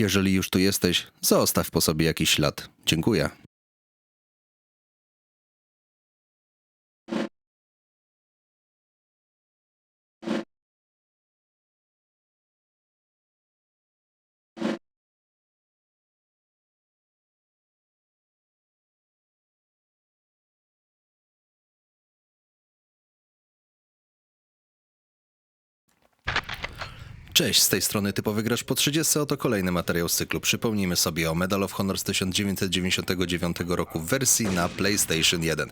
Jeżeli już tu jesteś, zostaw po sobie jakiś ślad. Dziękuję. Cześć, z tej strony typowy gracz po 30, oto kolejny materiał z cyklu. Przypomnijmy sobie o Medal of Honor z 1999 roku w wersji na PlayStation 1.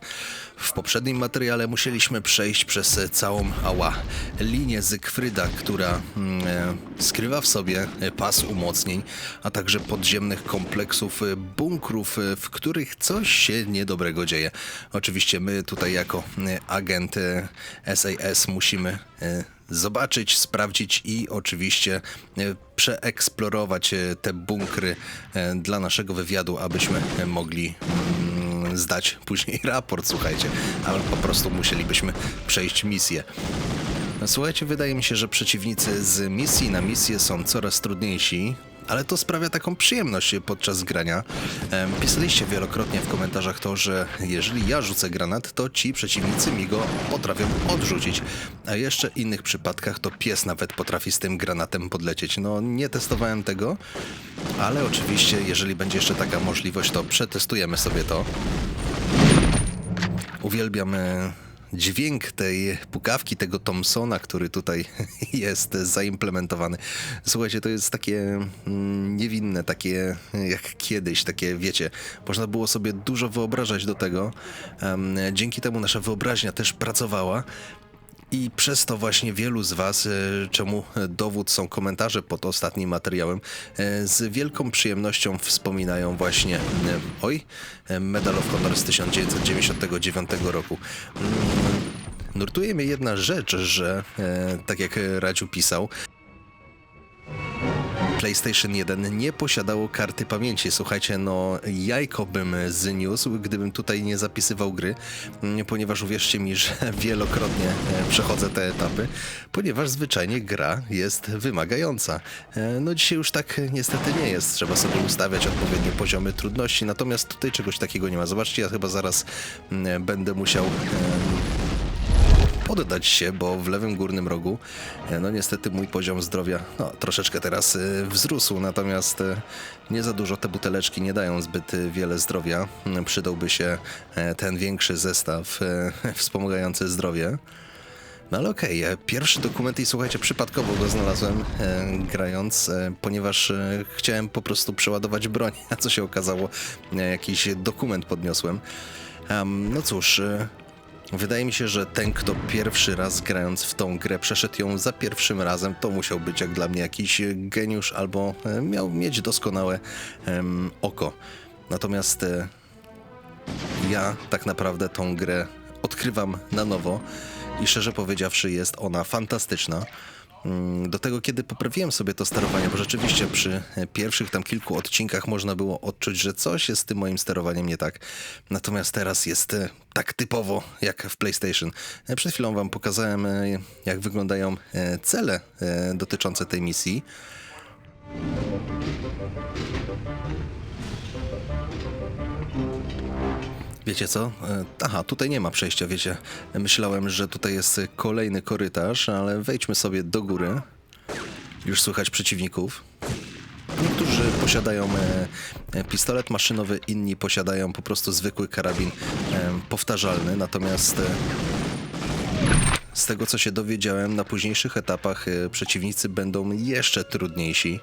W poprzednim materiale musieliśmy przejść przez całą ała linię Zygfryda, która mm, e, skrywa w sobie pas umocnień, a także podziemnych kompleksów e, bunkrów, e, w których coś się niedobrego dzieje. Oczywiście my tutaj jako agent SAS musimy zobaczyć, sprawdzić i oczywiście e, przeeksplorować e, te bunkry e, dla naszego wywiadu, abyśmy mogli mm, zdać później raport, słuchajcie, ale po prostu musielibyśmy przejść misję. Słuchajcie, wydaje mi się, że przeciwnicy z misji na misję są coraz trudniejsi, ale to sprawia taką przyjemność podczas grania. Pisaliście wielokrotnie w komentarzach to, że jeżeli ja rzucę granat, to ci przeciwnicy mi go potrafią odrzucić. A jeszcze innych przypadkach to pies nawet potrafi z tym granatem podlecieć. No nie testowałem tego, ale oczywiście jeżeli będzie jeszcze taka możliwość, to przetestujemy sobie to. Uwielbiam e, dźwięk tej pukawki, tego Thompsona, który tutaj jest zaimplementowany. Słuchajcie, to jest takie mm, niewinne, takie jak kiedyś, takie wiecie, można było sobie dużo wyobrażać do tego. Dzięki temu nasza wyobraźnia też pracowała. I przez to właśnie wielu z Was, e, czemu dowód są komentarze pod ostatnim materiałem, e, z wielką przyjemnością wspominają właśnie, e, oj, Medal of Honor z 1999 roku. Mm, Nurtuje mnie jedna rzecz, że tak jak Radziu pisał, PlayStation 1 nie posiadało karty pamięci. Słuchajcie, no jajko bym zniósł, gdybym tutaj nie zapisywał gry, mm, ponieważ uwierzcie mi, że wielokrotnie e, przechodzę te etapy, ponieważ zwyczajnie gra jest wymagająca. E, No dzisiaj już tak niestety nie jest. Trzeba sobie ustawiać odpowiednie poziomy trudności, natomiast tutaj czegoś takiego nie ma. Zobaczcie, ja chyba zaraz mm, będę musiał em, poddać się, bo w lewym górnym rogu, e, no niestety mój poziom zdrowia no, troszeczkę teraz e, wzrósł, natomiast e, nie za dużo te buteleczki nie dają zbyt wiele zdrowia. Mm, Przydałby się ten większy zestaw wspomagający zdrowie. No ale okej, e, pierwszy dokument i słuchajcie, przypadkowo go znalazłem e, grając, e, ponieważ e, chciałem po prostu przeładować broń, a co się okazało, e, jakiś dokument podniosłem. Em, no cóż, e, wydaje mi się, że ten, kto pierwszy raz grając w tą grę przeszedł ją za pierwszym razem, to musiał być jak dla mnie jakiś geniusz albo e, miał mieć doskonałe em, oko. Natomiast e, ja tak naprawdę tą grę odkrywam na nowo i szczerze powiedziawszy jest ona fantastyczna. Mm, Do tego, kiedy poprawiłem sobie to sterowanie, bo rzeczywiście przy e, pierwszych tam kilku odcinkach można było odczuć, że coś jest z tym moim sterowaniem nie tak. Natomiast teraz jest e, tak typowo jak w PlayStation. E, Przed chwilą Wam pokazałem, jak wyglądają cele dotyczące tej misji. Wiecie co? E, Aha, tutaj nie ma przejścia, wiecie. Myślałem, że tutaj jest kolejny korytarz, ale wejdźmy sobie do góry. Już słychać przeciwników. Niektórzy posiadają e, e, pistolet maszynowy, inni posiadają po prostu zwykły karabin powtarzalny, natomiast z tego co się dowiedziałem, na późniejszych etapach przeciwnicy będą jeszcze trudniejsi.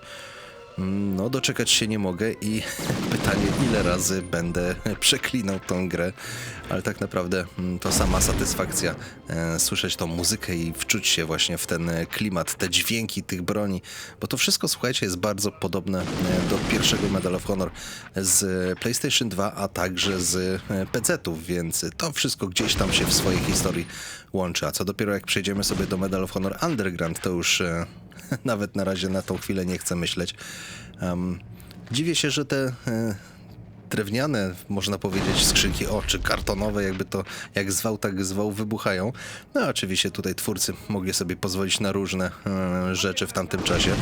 Mm, No, doczekać się nie mogę i pytanie, ile razy będę przeklinał tą grę, ale tak naprawdę mm, to sama satysfakcja e, słyszeć tą muzykę i wczuć się właśnie w ten e, klimat, te dźwięki tych broni, bo to wszystko, słuchajcie, jest bardzo podobne e, do pierwszego Medal of Honor z PlayStation 2, a także z PC-ów, więc to wszystko gdzieś tam się w swojej historii łączy, a co dopiero jak przejdziemy sobie do Medal of Honor Underground, to już nawet na razie na tą chwilę nie chcę myśleć. Em, dziwię się, że te e, drewniane, można powiedzieć, skrzynki, o, czy kartonowe, jakby to jak zwał, tak zwał, wybuchają. No oczywiście tutaj twórcy mogli sobie pozwolić na różne e, rzeczy w tamtym czasie.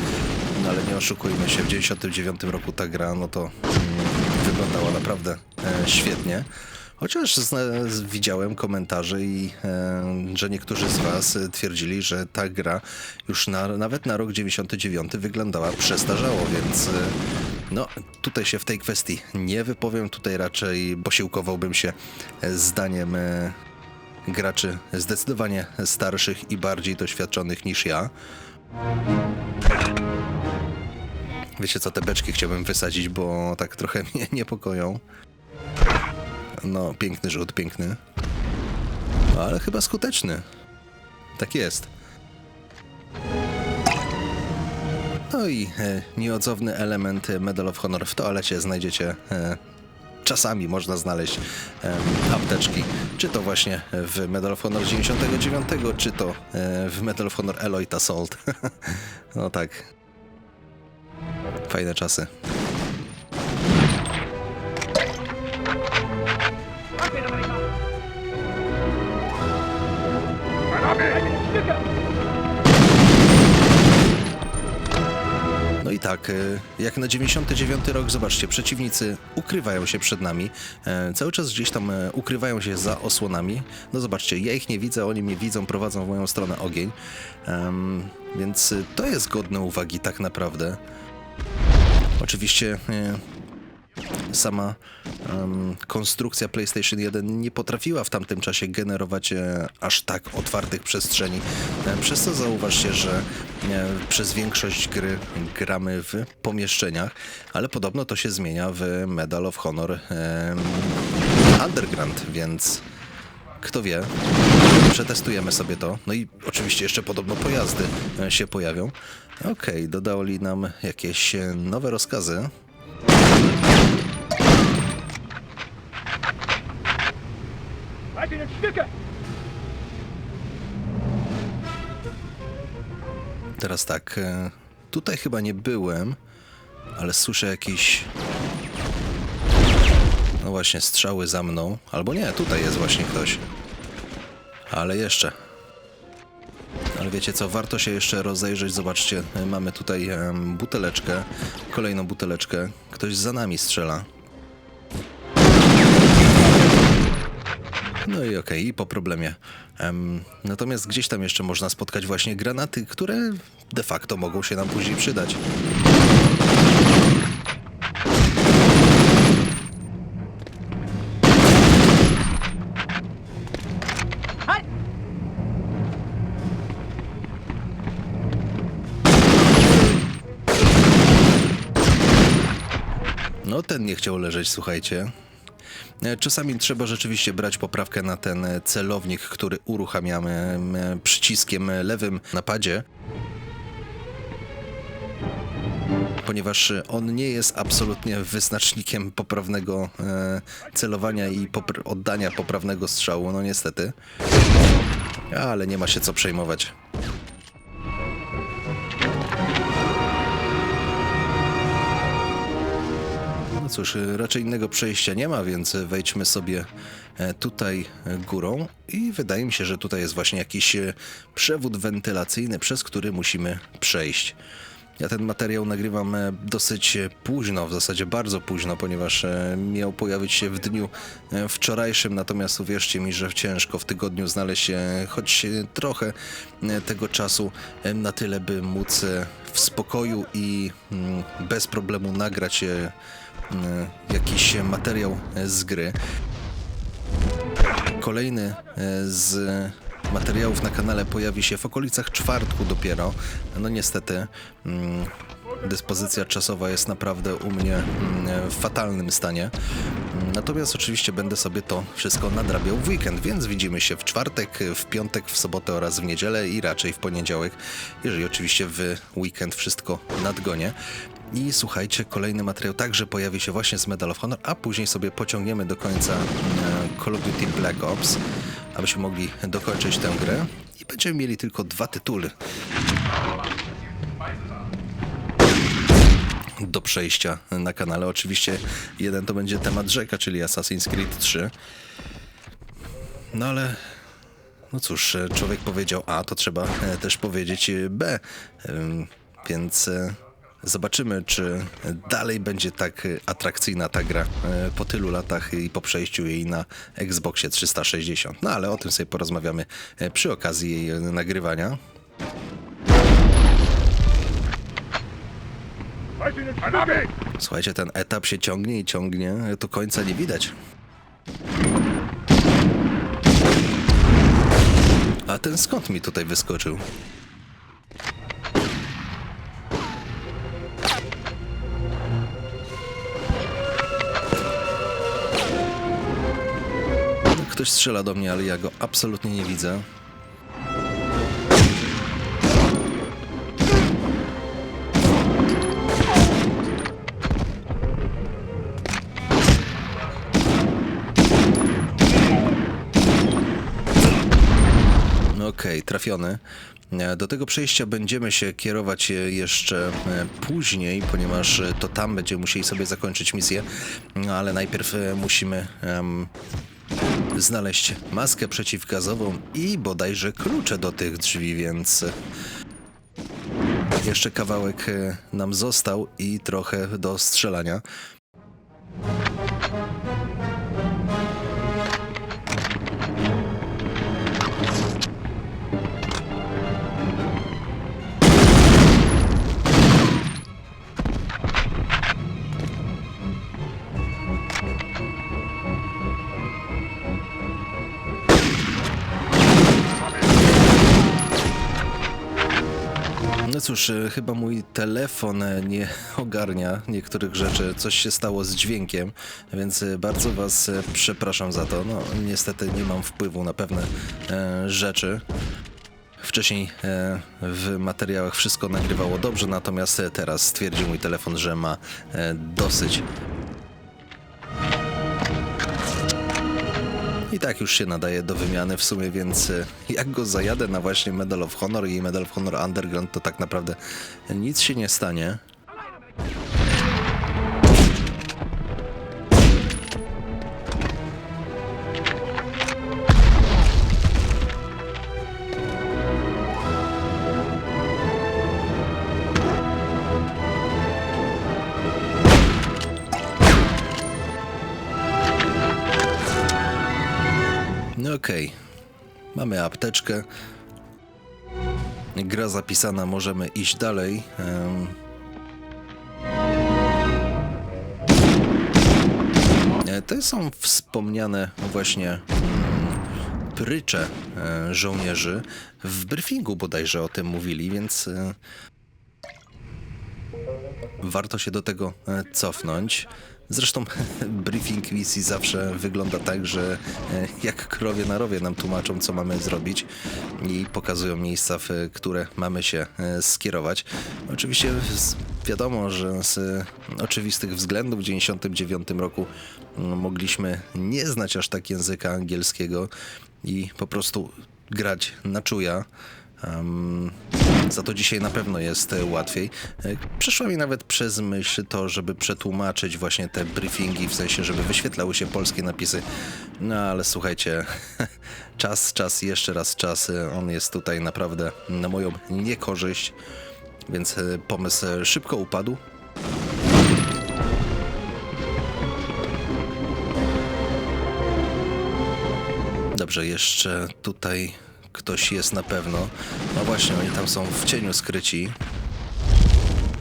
no ale nie oszukujmy się, w 99 roku ta gra, no to mm, wyglądała naprawdę e, świetnie. Chociaż widziałem komentarze i e, że niektórzy z was twierdzili, że ta gra już na, nawet na rok 99 wyglądała przestarzało, więc e, no tutaj się w tej kwestii nie wypowiem, tutaj raczej posiłkowałbym się zdaniem e, graczy zdecydowanie starszych i bardziej doświadczonych niż ja. Wiecie co, te beczki chciałbym wysadzić, bo tak trochę mnie niepokoją. No, piękny rzut, piękny. Ale chyba skuteczny. Tak jest. No i e, nieodzowny element Medal of Honor w toalecie znajdziecie. E, czasami można znaleźć e, apteczki. Czy to właśnie w Medal of Honor 99, czy to e, w Medal of Honor Eloit Assault. no tak. Fajne czasy. Tak, e, jak na 99 rok, zobaczcie, przeciwnicy ukrywają się przed nami. E, Cały czas gdzieś tam e, ukrywają się za osłonami. No zobaczcie, ja ich nie widzę, oni mnie widzą, prowadzą w moją stronę ogień. Więc to jest godne uwagi tak naprawdę. Oczywiście sama em, konstrukcja PlayStation 1 nie potrafiła w tamtym czasie generować e, aż tak otwartych przestrzeni. E, przez co zauważcie, że przez większość gry gramy w pomieszczeniach, ale podobno to się zmienia w Medal of Honor Underground, więc kto wie, przetestujemy sobie to. No i oczywiście jeszcze podobno pojazdy e, się pojawią. Okej, dodali nam jakieś e, nowe rozkazy. Eigenen Stücke! Teraz tak, e, tutaj chyba nie byłem, ale słyszę jakieś. No właśnie, strzały za mną. Albo nie, tutaj jest właśnie ktoś. Ale jeszcze. Ale wiecie co, warto się jeszcze rozejrzeć. Zobaczcie, e, mamy tutaj buteleczkę, kolejną buteleczkę. Ktoś za nami strzela. No i okej, i po problemie. Em, natomiast gdzieś tam jeszcze można spotkać właśnie granaty, które de facto mogą się nam później przydać. No, ten nie chciał leżeć, słuchajcie. E, Czasami trzeba rzeczywiście brać poprawkę na ten e, celownik, który uruchamiamy e, przyciskiem lewym na padzie. Ponieważ on nie jest absolutnie wyznacznikiem poprawnego e, celowania i popr- oddania poprawnego strzału, no niestety. Ale nie ma się co przejmować. Cóż, raczej innego przejścia nie ma, więc wejdźmy sobie e, tutaj górą i wydaje mi się, że tutaj jest właśnie jakiś e, przewód wentylacyjny, przez który musimy przejść. Ja ten materiał nagrywam e, dosyć późno, w zasadzie bardzo późno, ponieważ miał pojawić się w dniu wczorajszym, natomiast uwierzcie mi, że ciężko w tygodniu znaleźć choć trochę tego czasu na tyle, by móc w spokoju i mm, bez problemu nagrać jakiś materiał e, z gry. Kolejny e, z materiałów na kanale pojawi się w okolicach czwartku dopiero. No niestety mm, dyspozycja czasowa jest naprawdę u mnie mm, w fatalnym stanie. Natomiast oczywiście będę sobie to wszystko nadrabiał w weekend, więc widzimy się w czwartek, w piątek, w sobotę oraz w niedzielę i raczej w poniedziałek, jeżeli oczywiście w weekend wszystko nadgonię. I słuchajcie, kolejny materiał także pojawi się właśnie z Medal of Honor, a później sobie pociągniemy do końca e, Call of Duty Black Ops, abyśmy mogli dokończyć tę grę i będziemy mieli tylko dwa tytuły do przejścia na kanale. Oczywiście jeden to będzie temat rzeka, czyli Assassin's Creed 3. No ale no cóż, e, człowiek powiedział A, to trzeba e, też powiedzieć B. Więc Zobaczymy, czy dalej będzie tak atrakcyjna ta gra e, po tylu latach i po przejściu jej na Xboxie 360. No ale o tym sobie porozmawiamy e, przy okazji jej e, nagrywania. Słuchajcie, ten etap się ciągnie i ciągnie, tu końca nie widać. A ten skąd mi tutaj wyskoczył? Ktoś strzela do mnie, ale ja go absolutnie nie widzę. Okej, trafiony. E, Do tego przejścia będziemy się kierować e, jeszcze e, później, ponieważ to tam będziemy musieli sobie zakończyć misję, no, ale najpierw musimy em, znaleźć maskę przeciwgazową i bodajże klucze do tych drzwi, więc e, jeszcze kawałek e, nam został i trochę do strzelania. Cóż, e, chyba mój telefon e, nie ogarnia niektórych rzeczy. Coś się stało z dźwiękiem, więc e, bardzo Was przepraszam za to. No, niestety nie mam wpływu na pewne e, rzeczy. Wcześniej w materiałach wszystko nagrywało dobrze, natomiast teraz stwierdził mój telefon, że ma dosyć. I tak już się nadaje do wymiany w sumie, więc e, jak go zajadę na właśnie Medal of Honor i Medal of Honor Underground, to tak naprawdę nic się nie stanie. Mamy apteczkę. Gra zapisana, możemy iść dalej. E, To są wspomniane właśnie mm, prycze e, żołnierzy. W briefingu bodajże o tym mówili, więc e, warto się do tego cofnąć. Zresztą briefing misji zawsze wygląda tak, że e, jak krowie na rowie nam tłumaczą, co mamy zrobić i pokazują miejsca, w które mamy się e, skierować. Oczywiście wiadomo, że z oczywistych względów w 1999 roku mm, mogliśmy nie znać aż tak języka angielskiego i po prostu grać na czuja. Em, za to dzisiaj na pewno jest e, łatwiej. E, Przeszło mi nawet przez myśl to, żeby przetłumaczyć właśnie te briefingi, w sensie, żeby wyświetlały się polskie napisy. No ale słuchajcie, czas, czas, jeszcze raz czas. e, On jest tutaj naprawdę na moją niekorzyść, więc pomysł szybko upadł. Dobrze, jeszcze tutaj ktoś jest na pewno. No właśnie, oni tam są w cieniu skryci.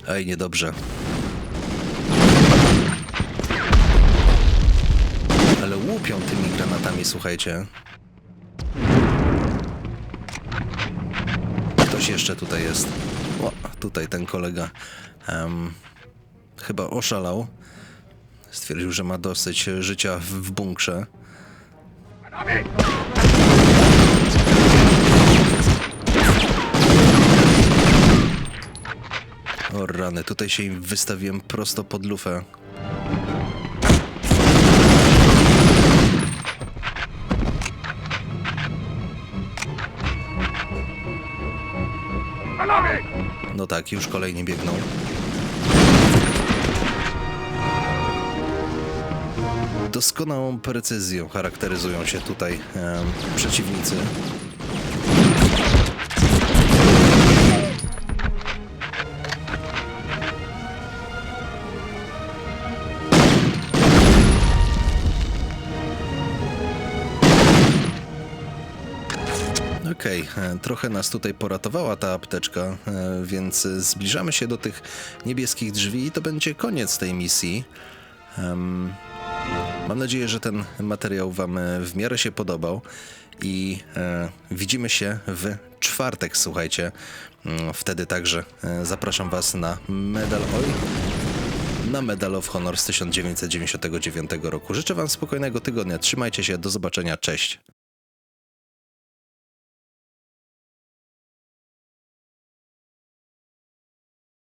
Ej, niedobrze. Ale łupią tymi granatami, słuchajcie. Ktoś jeszcze tutaj jest. O, tutaj ten kolega em, chyba oszalał. Stwierdził, że ma dosyć życia w bunkrze. O rany, tutaj się im wystawiłem prosto pod lufę. No tak, już kolejni biegną. Doskonałą precyzją charakteryzują się tutaj em, przeciwnicy. Trochę nas tutaj poratowała ta apteczka, e, więc e, zbliżamy się do tych niebieskich drzwi i to będzie koniec tej misji. Mam nadzieję, że ten materiał Wam e, w miarę się podobał i e, widzimy się w czwartek, słuchajcie. Mm, Wtedy także e, zapraszam Was na Medal Oj. Na Medal of Honor z 1999 roku. Życzę Wam spokojnego tygodnia. Trzymajcie się, do zobaczenia, cześć.